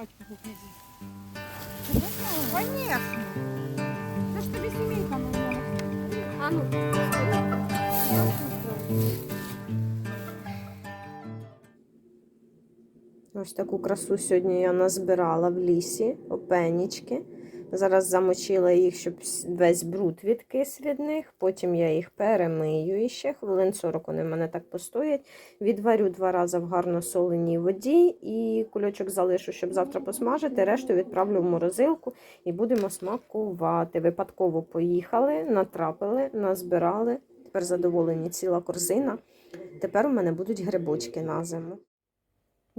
батьку покажи. Конечно. Це ж тобі сімейка нужна. А ну. Ось таку красу сьогодні я назбирала в лісі, опенічки. Зараз замочила їх, щоб весь бруд відкис від них. Потім я їх перемию іще. Хвилин 40 вони в мене так постоять. Відварю два рази в гарно соленій воді і кульочок залишу, щоб завтра посмажити. Решту відправлю в морозилку і будемо смакувати. Випадково поїхали, натрапили, назбирали. Тепер задоволені ціла корзина. Тепер у мене будуть грибочки на зиму.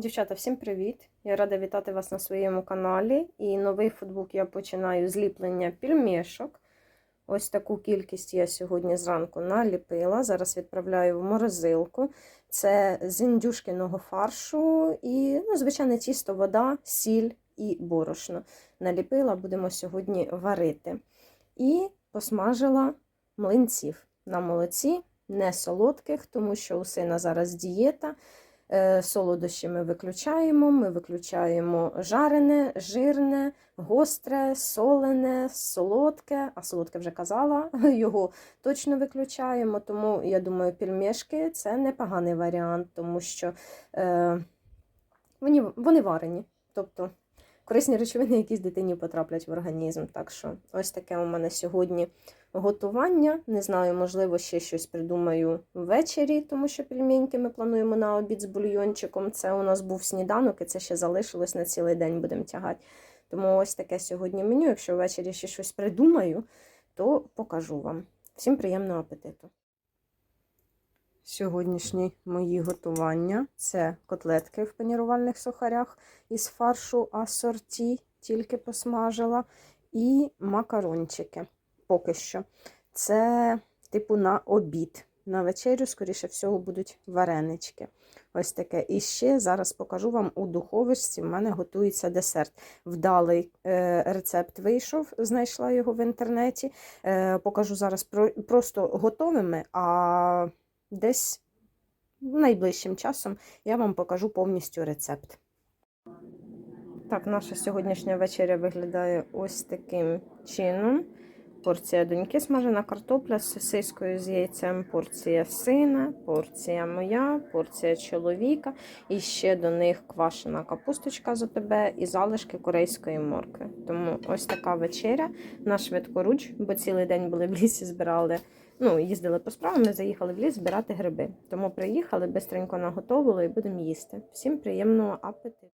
Дівчата, всім привіт! Я рада вітати вас на своєму каналі. І новий футбук я починаю з ліплення пільмішок. Ось таку кількість я сьогодні зранку наліпила. Зараз відправляю в морозилку. Це з індюшкиного фаршу і, ну, звичайне тісто, вода, сіль і борошно. Наліпила, будемо сьогодні варити. І посмажила млинців на молоці, не солодких, тому що у сина зараз дієта. Е, Солодощі ми виключаємо, ми виключаємо жарене, жирне, гостре, солене, солодке, а солодке вже казала, його точно виключаємо. Тому я думаю, пільмішки це непоганий варіант, тому що е, вони, вони варені. Тобто корисні речовини, якісь дитині потраплять в організм. Так що ось таке у мене сьогодні готування. Не знаю, можливо, ще щось придумаю ввечері, тому що пельменьки ми плануємо на обід з бульйончиком. Це у нас був сніданок, і це ще залишилось на цілий день будемо тягати. Тому ось таке сьогодні меню. Якщо ввечері ще щось придумаю, то покажу вам. Всім приємного апетиту! Сьогоднішні мої готування це котлетки в панірувальних сухарях із фаршу асорті, тільки посмажила, і макарончики поки що. Це, типу, на обід. На вечерю, скоріше всього, будуть варенички. Ось таке. І ще зараз покажу вам у духовочці. В мене готується десерт. Вдалий е, рецепт вийшов, знайшла його в інтернеті. Е, покажу зараз про, просто готовими, а десь найближчим часом я вам покажу повністю рецепт. Так, наша сьогоднішня вечеря виглядає ось таким чином. Порція доньки смажена картопля з сосискою з яйцем, порція сина, порція моя, порція чоловіка. І ще до них квашена капусточка з ОТБ і залишки корейської моркви. Тому ось така вечеря на швидкоруч, бо цілий день були в лісі, збирали. Ну, їздили по справам, ми заїхали в ліс збирати гриби. Тому приїхали, бистренько наготовили і будемо їсти. Всім приємного апетиту!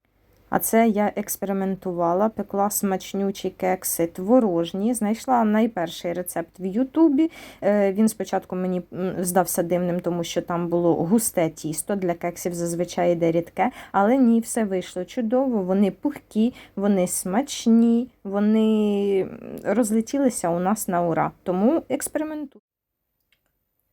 А це я експериментувала, пекла смачнючі кекси творожні. Знайшла найперший рецепт в Ютубі. Е, Він спочатку мені здався дивним, тому що там було густе тісто. Для кексів зазвичай йде рідке, але ні, все вийшло чудово. Вони пухкі, вони смачні, вони розлетілися у нас на ура. Тому експериментую.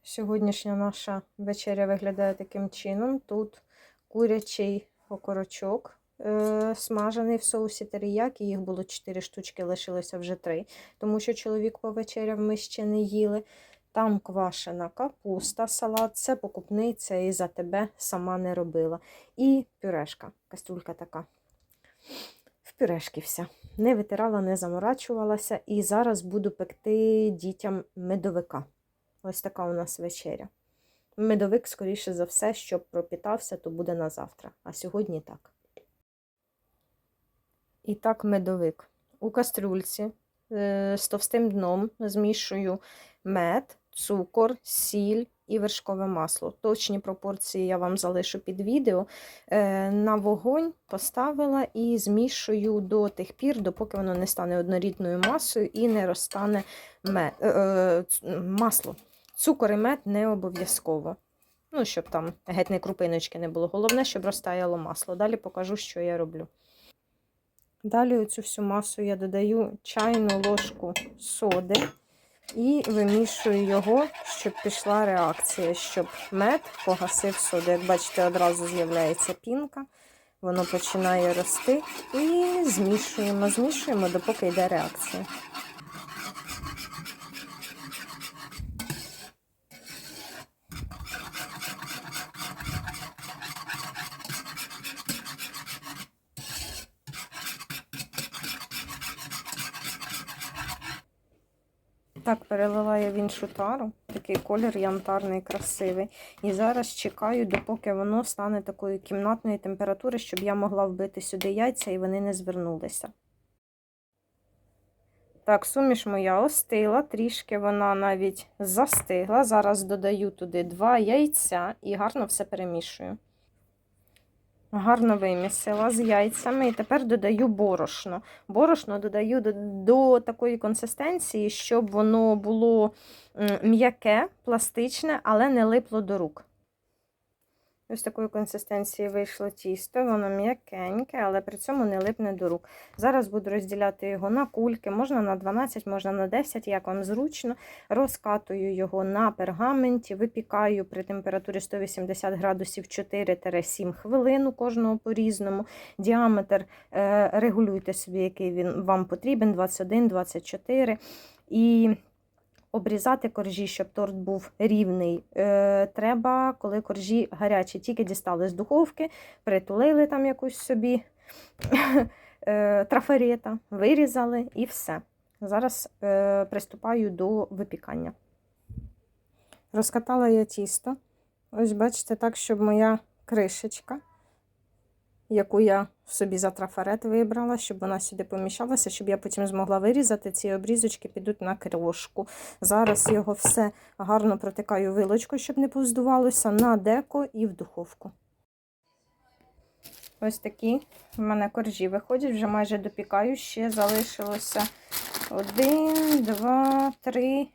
Сьогоднішня наша вечеря виглядає таким чином. Тут курячий окорочок е, смажений в соусі теріякі. Їх було 4 штучки, лишилося вже 3, тому що чоловік повечеряв, ми ще не їли. Там квашена капуста, салат, це покупниця і за тебе сама не робила. І пюрешка, каструлька така. В пюрешки вся. Не витирала, не заморачувалася. І зараз буду пекти дітям медовика. Ось така у нас вечеря. Медовик, скоріше за все, щоб пропітався, то буде на завтра. А сьогодні так. І так, медовик. У кастрюльці е, з товстим дном змішую мед, цукор, сіль і вершкове масло. Точні пропорції я вам залишу під відео. Е, На вогонь поставила і змішую до тих пір, допоки воно не стане однорідною масою і не розтане е, масло. Цукор і мед не обов'язково. Ну, щоб там геть не крупиночки не було. Головне, щоб розтаяло масло. Далі покажу, що я роблю. Далі у цю всю масу я додаю чайну ложку соди і вимішую його, щоб пішла реакція, щоб мед погасив соду. Як бачите, одразу з'являється пінка, воно починає рости. І змішуємо, змішуємо, допоки йде реакція. Так, перелила я в іншу тару. Такий колір янтарний, красивий. І зараз чекаю, допоки воно стане такої кімнатної температури, щоб я могла вбити сюди яйця і вони не звернулися. Так, суміш моя остила, трішки вона навіть застигла. Зараз додаю туди два яйця і гарно все перемішую. Гарно вимісила з яйцями і тепер додаю борошно. Борошно додаю до, до такої консистенції, щоб воно було м'яке, пластичне, але не липло до рук. Ось такої консистенції вийшло тісто, воно м'якеньке, але при цьому не липне до рук. Зараз буду розділяти його на кульки, можна на 12, можна на 10, як вам зручно. Розкатую його на пергаменті, випікаю при температурі 180 градусів 4-7 хвилин у кожного по-різному. Діаметр е, регулюйте собі, який він вам потрібен, 21-24. І обрізати коржі, щоб торт був рівний. Е, треба, коли коржі гарячі, тільки дістали з духовки, притулили там якусь собі е, трафарета, вирізали і все. Зараз е, приступаю до випікання. Розкатала я тісто. Ось бачите, так, щоб моя кришечка, яку я собі за трафарет вибрала, щоб вона сюди поміщалася, щоб я потім змогла вирізати. Ці обрізочки підуть на крошку. Зараз його все гарно протикаю вилочкою, щоб не повздувалося, на деко і в духовку. Ось такі в мене коржі виходять, вже майже допікаю, ще залишилося один, два, три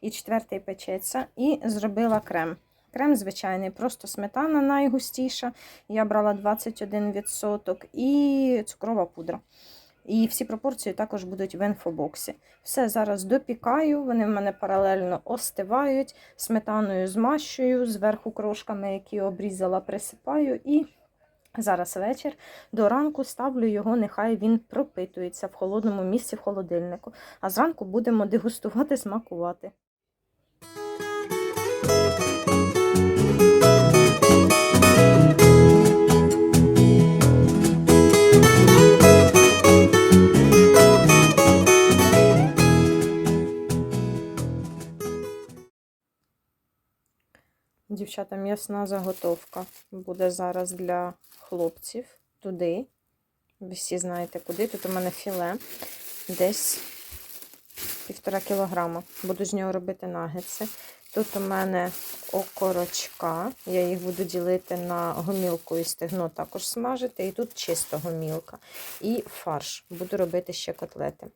і четвертий печеться. І зробила крем. Крем звичайний, просто сметана найгустіша. Я брала 21% і цукрова пудра. І всі пропорції також будуть в інфобоксі. Все зараз допікаю, вони в мене паралельно остивають, сметаною змащую, зверху крошками, які обрізала, присипаю. І зараз вечір до ранку ставлю його, нехай він пропитується в холодному місці в холодильнику. А зранку будемо дегустувати, смакувати. Дівчата, м'ясна заготовка буде зараз для хлопців туди. Ви всі знаєте куди. Тут у мене філе десь півтора кілограма. Буду з нього робити нагетси. Тут у мене окорочка. Я їх буду ділити на гомілку і стегно також смажити. І тут чисто гомілка. І фарш. Буду робити ще котлети.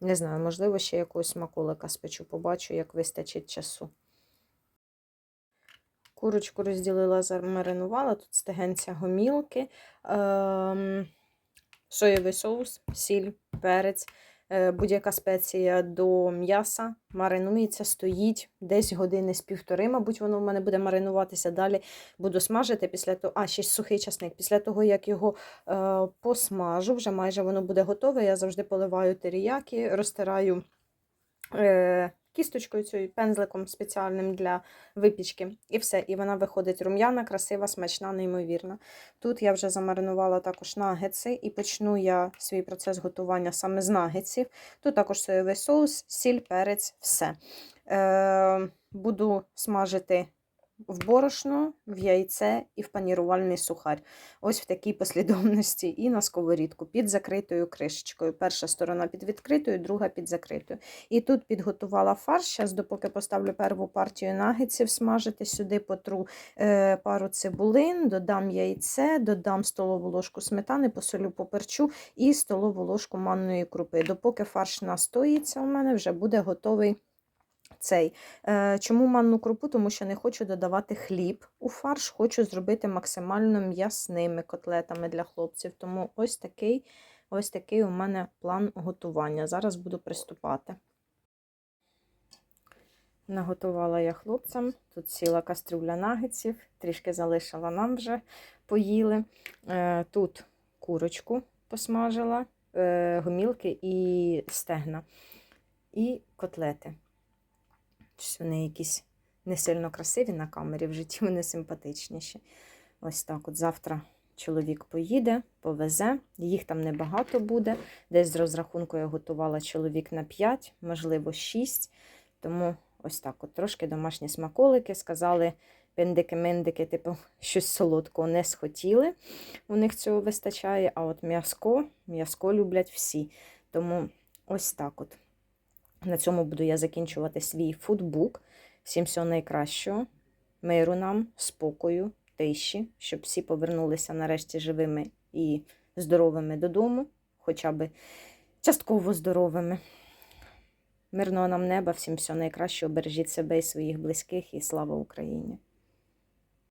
Не знаю, можливо, ще якогось смаколика спечу. Побачу, як вистачить часу. Курочку розділила, замаринувала, тут стегенця гомілки, ем, соєвий соус, сіль, перець, е, будь-яка спеція до м'яса, маринується, стоїть десь години з півтори, мабуть, воно в мене буде маринуватися. Далі буду смажити після того, а ще сухий часник. Після того, як його е, посмажу, вже майже воно буде готове. Я завжди поливаю теріяки, розтираю. Е, Кісточкою цією пензликом спеціальним для випічки. І все. І вона виходить рум'яна, красива, смачна, неймовірна. Тут я вже замаринувала також нагетси, і почну я свій процес готування саме з нагетсів. Тут також соєвий соус, сіль, перець, все. Е, Буду смажити в борошно, в яйце і в панірувальний сухар. Ось в такій послідовності і на сковорідку під закритою кришечкою. Перша сторона під відкритою, друга під закритою. І тут підготувала фарш. Зараз, допоки поставлю перву партію нагетсів смажити, сюди потру е, пару цибулин, додам яйце, додам столову ложку сметани, посолю поперчу і столову ложку манної крупи. Допоки фарш настоїться, у мене вже буде готовий. Цей. Е, Чому манну крупу? Тому що не хочу додавати хліб у фарш, хочу зробити максимально м'ясними котлетами для хлопців. Тому ось такий, ось такий у мене план готування. Зараз буду приступати. Наготувала я хлопцям. Тут сіла кастрюля нагетсів, трішки залишила нам вже поїли. Е, Тут курочку посмажила, е, гомілки і стегна, і котлети. Щось вони якісь не сильно красиві на камері, в житті вони симпатичніші. Ось так от завтра чоловік поїде, повезе. Їх там небагато буде. Десь з розрахунку я готувала чоловік на 5, можливо, 6. Тому ось так от трошки домашні смаколики. Сказали пендики-мендики, типу, щось солодкого не схотіли. У них цього вистачає. А от м'яско, м'яско люблять всі. Тому ось так от. На цьому буду я закінчувати свій футбук. Всім всього найкращого, миру нам, спокою, тиші, щоб всі повернулися нарешті живими і здоровими додому, хоча б частково здоровими. Мирного нам неба, всім всього найкращого, бережіть себе і своїх близьких, і слава Україні!